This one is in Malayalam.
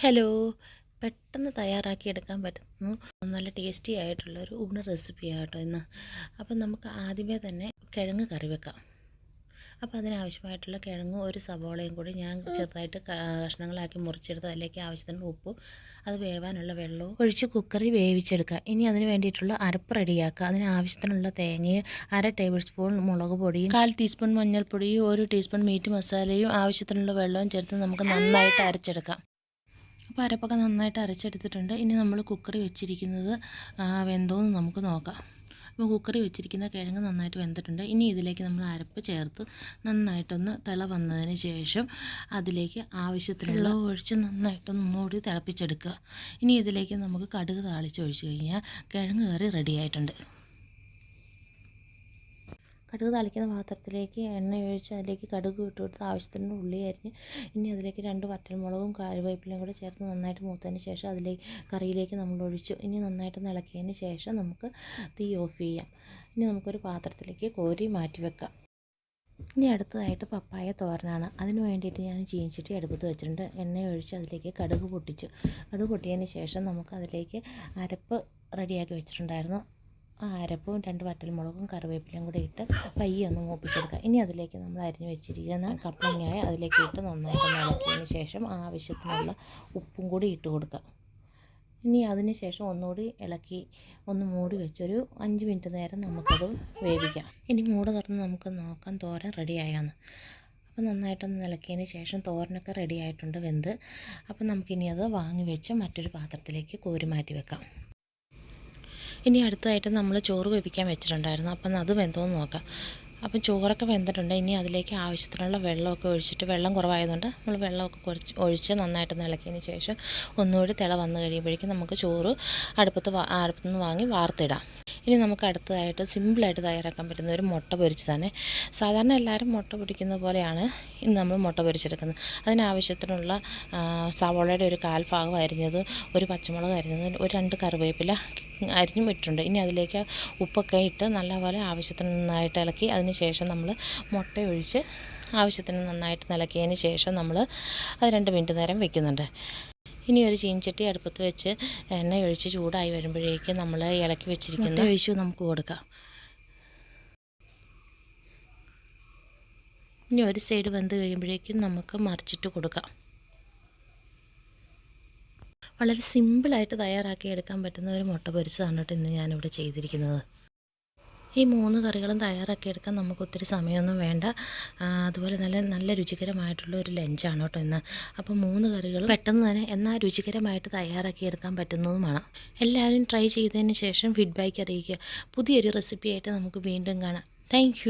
ഹലോ. പെട്ടെന്ന് തയ്യാറാക്കിയെടുക്കാൻ പറ്റുന്നു. നല്ല ടേസ്റ്റി ആയിട്ടുള്ള ഒരു ഊണ് റെസിപ്പിയാണ് കേട്ടോ ഇന്ന്. അപ്പം നമുക്ക് ആദ്യമേ തന്നെ കിഴങ്ങ് കറി വെക്കാം. അപ്പോൾ അതിനാവശ്യമായിട്ടുള്ള കിഴങ്ങും ഒരു സവോളയും കൂടി ഞാൻ ചെറുതായിട്ട് കഷ്ണങ്ങളാക്കി മുറിച്ചെടുത്ത് അതിലേക്ക് ആവശ്യത്തിന് ഉപ്പും അത് വേവാനുള്ള വെള്ളവും ഒഴിച്ച് കുക്കറിൽ വേവിച്ചെടുക്കുക. ഇനി അതിന് വേണ്ടിയിട്ടുള്ള അരപ്പ് റെഡിയാക്കുക. അതിന് ആവശ്യത്തിനുള്ള തേങ്ങയും അര ടേബിൾ സ്പൂൺ മുളക് പൊടിയും കാൽ ടീസ്പൂൺ മഞ്ഞൾപ്പൊടിയും ഒരു ടീസ്പൂൺ മീറ്റ് മസാലയും ആവശ്യത്തിനുള്ള വെള്ളവും ചേർത്ത് നമുക്ക് നന്നായിട്ട് അരച്ചെടുക്കാം. അപ്പോൾ അരപ്പൊക്കെ നന്നായിട്ട് അരച്ചെടുത്തിട്ടുണ്ട്. ഇനി നമ്മൾ കുക്കറി വെച്ചിരിക്കുന്നത് വെന്തോന്ന് നമുക്ക് നോക്കാം. അപ്പോൾ കുക്കറി വെച്ചിരിക്കുന്ന കിഴങ്ങ് നന്നായിട്ട് വെന്തിട്ടുണ്ട്. ഇനി ഇതിലേക്ക് നമ്മൾ അരപ്പ് ചേർത്ത് നന്നായിട്ടൊന്ന് തിള വന്നതിന് ശേഷം അതിലേക്ക് ആവശ്യത്തിനുള്ള ഒഴിച്ച് നന്നായിട്ടൊന്ന് ഒന്നുകൂടി തിളപ്പിച്ചെടുക്കുക. ഇനി ഇതിലേക്ക് നമുക്ക് കടുക് താളിച്ച് ഒഴിച്ച് കഴിഞ്ഞാൽ കിഴങ്ങ് കറി റെഡി ആയിട്ടുണ്ട്. കടുക് തളിക്കുന്ന പാത്രത്തിലേക്ക് എണ്ണ ഒഴിച്ച് അതിലേക്ക് കടുക് ഇട്ട് കൊടുത്ത് ആവശ്യത്തിന് ഉള്ളി അരിഞ്ഞ് ഇനി അതിലേക്ക് രണ്ട് വറ്റൽമുളകും കറിവേപ്പിലയും കൂടെ ചേർത്ത് നന്നായിട്ട് മൂത്തതിന് ശേഷം അതിലേക്ക് കറിയിലേക്ക് നമ്മൾ ഒഴിച്ചു. ഇനി നന്നായിട്ട് ഇളക്കിയതിന് ശേഷം നമുക്ക് തീ ഓഫ് ചെയ്യാം. ഇനി നമുക്കൊരു പാത്രത്തിലേക്ക് കോരി മാറ്റി വെക്കാം. ഇനി അടുത്തതായിട്ട് പപ്പായ തോരനാണ്. അതിന് വേണ്ടിയിട്ട് ഞാൻ ചീനിച്ചിട്ട് അടുപ്പത്ത് വെച്ചിട്ടുണ്ട്. എണ്ണ ഒഴിച്ച് അതിലേക്ക് കടുക് പൊട്ടിച്ചു. കടുക് പൊട്ടിയതിന് ശേഷം നമുക്ക് അതിലേക്ക് അരപ്പ് റെഡിയാക്കി വെച്ചിട്ടുണ്ടായിരുന്നു. ആ അരപ്പും രണ്ട് വറ്റൽമുളകും കറിവേപ്പിലയും കൂടി ഇട്ട് പയ്യെ ഒന്ന് മൂപ്പിച്ചെടുക്കുക. ഇനി അതിലേക്ക് നമ്മൾ അരിഞ്ഞ് വെച്ചിരിക്കുന്ന കപ്പങ്ങായ അതിലേക്ക് ഇട്ട് നന്നായിട്ട് ഇളക്കിയതിന് ശേഷം ആവശ്യത്തിനുള്ള ഉപ്പും കൂടി ഇട്ട് കൊടുക്കുക. ഇനി അതിന് ശേഷം ഒന്നുകൂടി ഇളക്കി ഒന്ന് മൂടി വെച്ചൊരു അഞ്ച് മിനിറ്റ് നേരം നമുക്കത് വേവിക്കാം. ഇനി മൂട് തുറന്ന് നമുക്ക് നോക്കാം തോരൻ റെഡിയായാന്ന് അപ്പോൾ നന്നായിട്ടൊന്ന് ഇളക്കിയതിന് ശേഷം തോരനൊക്കെ റെഡി ആയിട്ടുണ്ട് വെന്ത്. അപ്പോൾ നമുക്കിനി അത് വാങ്ങി വെച്ച് മറ്റൊരു പാത്രത്തിലേക്ക് കോരി മാറ്റി വെക്കാം. ഇനി അടുത്തതായിട്ട് നമ്മൾ ചോറ് വേവിക്കാൻ വെച്ചിട്ടുണ്ടായിരുന്നു. അപ്പം അത് വെന്തോന്ന് നോക്കാം. അപ്പം ചോറൊക്കെ വെന്തിട്ടുണ്ട്. ഇനി അതിലേക്ക് ആവശ്യത്തിനുള്ള വെള്ളമൊക്കെ ഒഴിച്ചിട്ട് വെള്ളം കുറവായതുകൊണ്ട് നമ്മൾ വെള്ളമൊക്കെ കുറച്ച് ഒഴിച്ച് നന്നായിട്ട് ഇളക്കിയതിന് ശേഷം ഒന്നുകൂടി തിള വന്നു കഴിയുമ്പോഴേക്കും നമുക്ക് ചോറ് അടുപ്പത്ത് അടുപ്പത്ത് നിന്ന് വാങ്ങി വാർത്തിടാം. ഇനി നമുക്ക് അടുത്തതായിട്ട് സിമ്പിളായിട്ട് തയ്യാറാക്കാൻ പറ്റുന്ന ഒരു മുട്ട പൊരിച്ചതാണ്. സാധാരണ എല്ലാവരും മുട്ട പൊരിക്കുന്ന പോലെയാണ് ഇന്ന് നമ്മൾ മുട്ട പൊരിച്ചെടുക്കുന്നത്. അതിനാവശ്യത്തിനുള്ള സവോളയുടെ ഒരു കാൽഭാഗം അരിഞ്ഞത് ഒരു പച്ചമുളക് അരിഞ്ഞത് ഒരു രണ്ട് കറിവേപ്പില അരിഞ്ഞും ഇട്ടിട്ടുണ്ട് ഇനി അതിലേക്ക് ഉപ്പൊക്കെ ഇട്ട് നല്ലപോലെ ആവശ്യത്തിന് നന്നായിട്ട് ഇളക്കി അതിന് ശേഷം നമ്മൾ മുട്ട ഒഴിച്ച് ആവശ്യത്തിന് നന്നായിട്ട് നിലക്കിയതിന് ശേഷം നമ്മൾ അത് രണ്ട് മിനിറ്റ് നേരം വെക്കുന്നുണ്ട്. ഇനി ഒരു ചീൻചട്ടി അടുപ്പത്ത് വെച്ച് എണ്ണ ഒഴിച്ച് ചൂടായി വരുമ്പോഴേക്കും നമ്മൾ ഇളക്കി വെച്ചിരിക്കുന്ന ഒഴിച്ച് നമുക്ക് കൊടുക്കാം. ഇനി ഒരു സൈഡ് വെന്ത് കഴിയുമ്പോഴേക്കും നമുക്ക് മറിച്ചിട്ട് കൊടുക്കാം. വളരെ സിമ്പിളായിട്ട് തയ്യാറാക്കി എടുക്കാൻ പറ്റുന്ന ഒരു മുട്ട പൊരിച്ചതാണ് കേട്ടോ ഇന്ന് ഞാനിവിടെ ചെയ്തിരിക്കുന്നത്. ഈ മൂന്ന് കറികളും തയ്യാറാക്കി എടുക്കാൻ നമുക്ക് ഒത്തിരി സമയമൊന്നും വേണ്ട. അതുപോലെ നല്ല നല്ല രുചികരമായിട്ടുള്ള ഒരു ലഞ്ചാണ് കേട്ടോ ഇന്ന്. അപ്പോൾ മൂന്ന് കറികൾ പെട്ടെന്ന് തന്നെ എന്നാൽ രുചികരമായിട്ട് തയ്യാറാക്കിയെടുക്കാൻ പറ്റുന്നതുമാണ് എല്ലാവരും ട്രൈ ചെയ്തതിന് ശേഷം ഫീഡ്ബാക്ക് അറിയിക്കുക. പുതിയൊരു റെസിപ്പിയായിട്ട് നമുക്ക് വീണ്ടും കാണാം. താങ്ക്